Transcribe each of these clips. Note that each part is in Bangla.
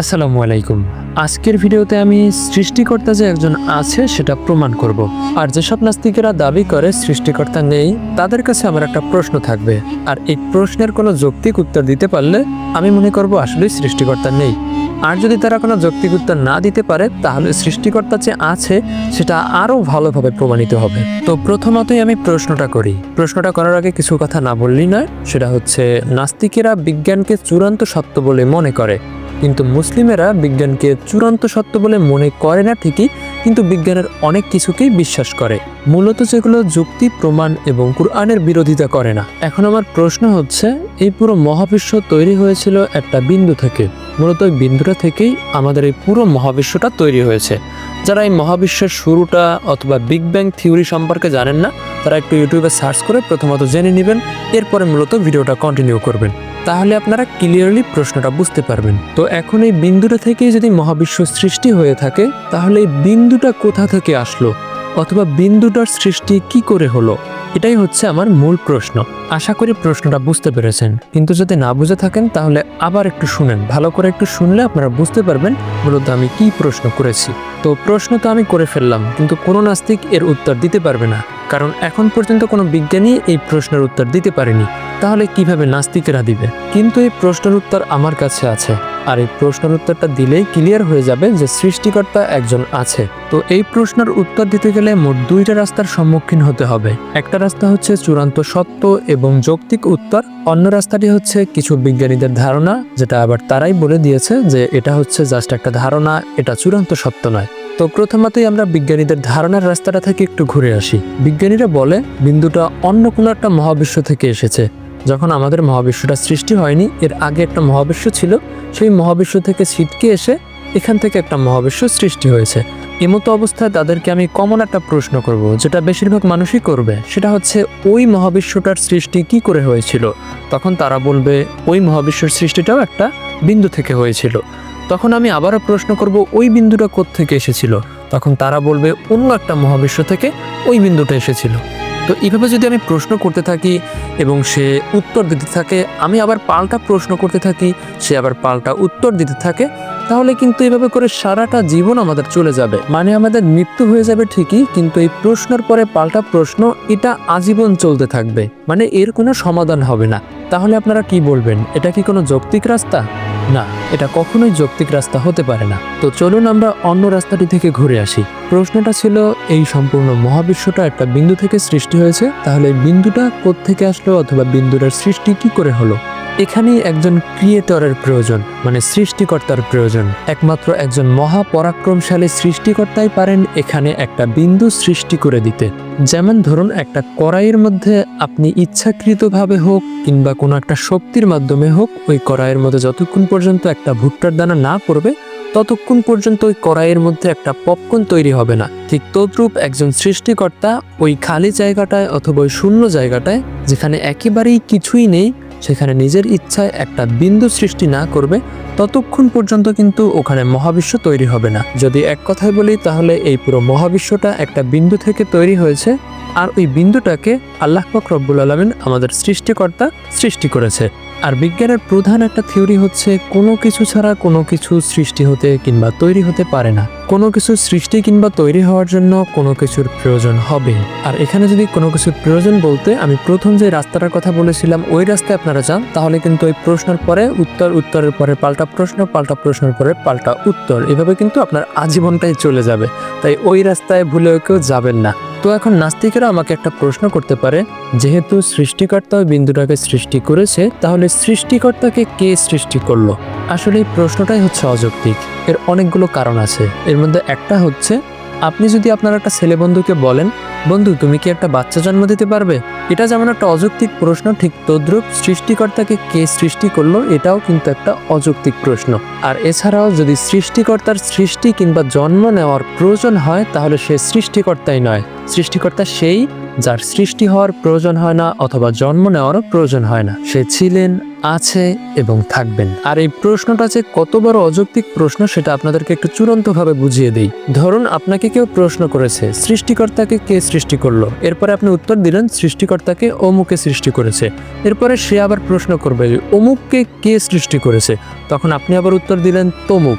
আসসালামু আলাইকুম। আজকের ভিডিওতে আমি সৃষ্টিকর্তা যে একজন আছে সেটা প্রমাণ করব। আর যেসব নাস্তিকেরা দাবি করে সৃষ্টিকর্তা নেই, তাদের কাছে আমার একটা প্রশ্ন থাকবে। আর এই প্রশ্নের কোনো যৌক্তিক উত্তর দিতে পারলে আমি মনে করব আসলে সৃষ্টিকর্তা নেই। আর যদি তারা কোনো যৌক্তিক উত্তর না দিতে পারে, তাহলে সৃষ্টিকর্তা যে আছে, সেটা আরও ভালোভাবে প্রমাণিত হবে। তো প্রথমতই আমি প্রশ্নটা করি। প্রশ্নটা করার আগে কিছু কথা না বললেই নয়, সেটা হচ্ছে, নাস্তিকেরা বিজ্ঞানকে চূড়ান্ত সত্য বলে মনে করে। কিন্তু মুসলিমেরা বিজ্ঞানকে চূড়ান্ত সত্য বলে মনে করে না ঠিকই, কিন্তু বিজ্ঞানের অনেক কিছুকেই বিশ্বাস করে। মূলত যেগুলো যুক্তি, প্রমাণ এবং কুরআনের বিরোধিতা করে না। এখন আমার প্রশ্ন হচ্ছে, এই পুরো মহাবিশ্ব তৈরি হয়েছিল একটা বিন্দু থেকে। মূলত ওই বিন্দুটা থেকেই আমাদের এই পুরো মহাবিশ্বটা তৈরি হয়েছে। যারা এই মহাবিশ্বের শুরুটা অথবা বিগ ব্যাং থিওরি সম্পর্কে জানেন না, তারা একটু ইউটিউবে সার্চ করে প্রথমত জেনে নেবেন, এরপরে মূলত ভিডিওটা কন্টিনিউ করবেন। তাহলে আপনারা ক্লিয়ারলি প্রশ্নটা বুঝতে পারবেন। তো এখন এই বিন্দুটা থেকে যদি মহাবিশ্ব সৃষ্টি হয়ে থাকে, তাহলে এই বিন্দুটা কোথা থেকে আসলো? অথবা বিন্দুটার সৃষ্টি কি করে হলো? এটাই হচ্ছে আমার মূল প্রশ্ন। আশা করি প্রশ্নটা বুঝতে পেরেছেন। কিন্তু যদি না বুঝে থাকেন, তাহলে আবার একটু শুনেন। ভালো করে একটু শুনলে আপনারা বুঝতে পারবেন মূলত আমি কি প্রশ্ন করেছি। তো প্রশ্ন তো আমি করে ফেললাম, কিন্তু কোনো নাস্তিক এর উত্তর দিতে পারবে না, কারণ এখন পর্যন্ত কোনো বিজ্ঞানী এই প্রশ্নের উত্তর দিতে পারেনি। তাহলে কীভাবে নাস্তিকেরা দিবে? কিন্তু এই প্রশ্নের উত্তর আমার কাছে আছে, আর এই প্রশ্নের উত্তরটা দিলেই ক্লিয়ার হয়ে যাবে যে সৃষ্টিকর্তা একজন আছে। তো এই প্রশ্নের উত্তর দিতে গেলে মোট দুইটা রাস্তার সম্মুখীন হতে হবে। একটা রাস্তা হচ্ছে চূড়ান্ত সত্য এবং যৌক্তিক উত্তর অন্য রাস্তাটি হচ্ছে কিছু বিজ্ঞানীদের ধারণা, যেটা আবার তারাই বলে দিয়েছে যে এটা হচ্ছে জাস্ট একটা ধারণা, এটা চূড়ান্ত সত্য নয়। তো প্রথমতই আমরা বিজ্ঞানীদের ধারণার রাস্তাটা থেকে একটু ঘুরে আসি। বিজ্ঞানীরা বলে, বিন্দুটা অন্য কোনো একটা মহাবিশ্ব থেকে এসেছে। যখন আমাদের মহাবিশ্বটা সৃষ্টি হয়নি, এর আগে একটা মহাবিশ্ব ছিল, সেই মহাবিশ্ব থেকে ছিটকে এসে এখান থেকে একটা মহাবিশ্ব সৃষ্টি হয়েছে। এমতো অবস্থায় তাদেরকে আমি কমন একটা প্রশ্ন করব, যেটা বেশিরভাগ মানুষই করবে। সেটা হচ্ছে, ওই মহাবিশ্বটার সৃষ্টি কি করে হয়েছিল? তখন তারা বলবে, ওই মহাবিশ্বের সৃষ্টিটাও একটা বিন্দু থেকে হয়েছিল। তখন আমি আবারও প্রশ্ন করব, ওই বিন্দুটা থেকে এসেছিল? তখন তারা বলবে, অন্য একটা মহাবিশ্ব থেকে ওই বিন্দুটা এসেছিল। তো এইভাবে যদি আমি প্রশ্ন করতে থাকি এবং সে উত্তর দিতে থাকে, আমি আবার পাল্টা প্রশ্ন করতে থাকি, সে আবার পাল্টা উত্তর দিতে থাকে, তাহলে কিন্তু এভাবে করে সারাটা জীবন আমাদের চলে যাবে। মানে আমাদের মৃত্যু হয়ে যাবে ঠিকই, কিন্তু এই প্রশ্নের পরে পাল্টা প্রশ্ন, এটা আজীবন চলতে থাকবে। মানে এর কোনো সমাধান হবে না। তাহলে আপনারা কি বলবেন? এটা কি কোনো যৌক্তিক রাস্তা? না, এটা কখনোই যৌক্তিক রাস্তা হতে পারে না। তো চলুন আমরা অন্য রাস্তাটি থেকে ঘুরে আসি। প্রশ্নটা ছিল, এই সম্পূর্ণ মহাবিশ্বটা একটা বিন্দু থেকে সৃষ্টি হয়েছে, তাহলে এই বিন্দুটা থেকে আসলো অথবা বিন্দুটার সৃষ্টি কি করে হলো? এখানেই একজন ক্রিয়েটরের প্রয়োজন মানে সৃষ্টিকর্তার প্রয়োজন। একমাত্র একজন মহাপরাক্রমশালী সৃষ্টিকর্তাই পারেন এখানে একটা বিন্দু সৃষ্টি করে দিতে। যেমন ধরুন, একটা কড়াইয়ের মধ্যে আপনি ইচ্ছাকৃতভাবে হোক কিংবা কোনো একটা শক্তির মাধ্যমে হোক, ওই কড়াইয়ের মধ্যে যতক্ষণ পর্যন্ত একটা ভুট্টার দানা না পড়বে, ততক্ষণ পর্যন্ত ওই কড়াইয়ের মধ্যে একটা পপকর্ন তৈরি হবে না। ঠিক তদ্রূপ একজন সৃষ্টিকর্তা ওই খালি জায়গাটায় অথবা ওই শূন্য জায়গাটায়, যেখানে একেবারেই কিছুই নেই সেখানে নিজের ইচ্ছায় একটা বিন্দু সৃষ্টি না করবে, ততক্ষণ পর্যন্ত কিন্তু ওখানে মহাবিশ্ব তৈরি হবে না। যদি এক কথায় বলি, তাহলে এই পুরো মহাবিশ্বটা একটা বিন্দু থেকে তৈরি হয়েছে, আর ওই বিন্দুটাকে আল্লাহ পাক রব্বুল আলমিন আমাদের সৃষ্টিকর্তা সৃষ্টি করেছে। আর বিজ্ঞানের প্রধান একটা থিওরি হচ্ছে, কোনো কিছু ছাড়া কোনো কিছু সৃষ্টি হতে কিংবা তৈরি হতে পারে না। কোনো কিছু সৃষ্টি কিংবা তৈরি হওয়ার জন্য কোনো কিছুর প্রয়োজন হবে। আর এখানে যদি কোনো কিছুর প্রয়োজন বলতে আমি প্রথম যে রাস্তাটার কথা বলেছিলাম, ওই রাস্তায় আপনারা যান, তাহলে কিন্তু ওই প্রশ্নের পরে উত্তর, উত্তরের পরে পাল্টা প্রশ্ন, পাল্টা প্রশ্নের পরে পাল্টা উত্তর। এভাবে কিন্তু আপনার আজীবনটাই চলে যাবে। তাই ওই রাস্তায় ভুলেও কেউ যাবেন না। তো এখন নাস্তিকেরা আমাকে একটা প্রশ্ন করতে পারে, যেহেতু সৃষ্টিকর্তা বিন্দুটাকে সৃষ্টি করেছে, তাহলে সৃষ্টিকর্তাকে কে সৃষ্টি করল? আসলে এই প্রশ্নটাই হচ্ছে অযৌক্তিক। এর অনেকগুলো কারণ আছে। এর মধ্যে একটা হচ্ছে আপনি যদি আপনার একটা ছেলে বন্ধুকে বলেন, বন্ধু, তুমি কি একটা বাচ্চা জন্ম দিতে পারবে? এটা যেমন একটা অযৌক্তিক প্রশ্ন, ঠিক তদ্রুপ সৃষ্টিকর্তাকে কে সৃষ্টি করল এটাও কিন্তু একটা অযৌক্তিক প্রশ্ন। আর এছাড়াও যদি সৃষ্টিকর্তার সৃষ্টি কিংবা জন্ম নেওয়ার প্রয়োজন হয়, তাহলে সে সৃষ্টিকর্তাই নয়। সৃষ্টিকর্তা সেই যার সৃষ্টি হওয়ার প্রয়োজন হয় না অথবা জন্ম নেওয়ারও প্রয়োজন হয় না। সে ছিলেন, আছে এবং থাকবেন। আর এই প্রশ্নটা যে কত বড় অযৌক্তিক প্রশ্ন সেটা আপনাদেরকে একটু চূড়ান্তভাবে বুঝিয়ে দিই। ধরুন আপনাকে কেউ প্রশ্ন করেছে, সৃষ্টিকর্তাকে কে সৃষ্টি করল? এরপরে আপনি উত্তর দিলেন, সৃষ্টিকর্তাকে অমুকে সৃষ্টি করেছে। এরপরে সে আবার প্রশ্ন করবে, অমুককে কে সৃষ্টি করেছে? তখন আপনি আবার উত্তর দিলেন, তমুক।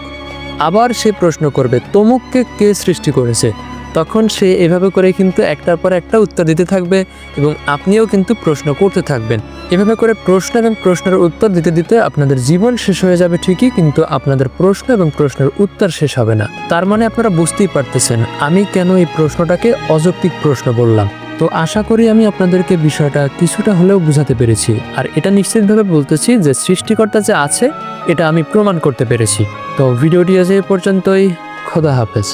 আবার সে প্রশ্ন করবে, তমুককে কে সৃষ্টি করেছে? তখন সে এভাবে করে কিন্তু একটার পর একটা উত্তর দিতে থাকবে এবং আপনিও কিন্তু প্রশ্ন করতে থাকবেন। এভাবে করে প্রশ্ন এবং প্রশ্নের উত্তর দিতে দিতে আপনাদের জীবন শেষ হয়ে যাবে ঠিকই, কিন্তু আপনাদের প্রশ্ন এবং প্রশ্নের উত্তর শেষ হবে না। তার মানে আপনারা বুঝতেই পারতেছেন, আমি কেন এই প্রশ্নটাকে অযৌক্তিক প্রশ্ন বললাম। তো আশা করি আমি আপনাদেরকে বিষয়টা কিছুটা হলেও বুঝাতে পেরেছি। আর এটা নিশ্চিতভাবে বলতেছি যে সৃষ্টিকর্তা যে আছে, এটা আমি প্রমাণ করতে পেরেছি। তো ভিডিওটি আজ এ পর্যন্তই। খোদা হাফেজ।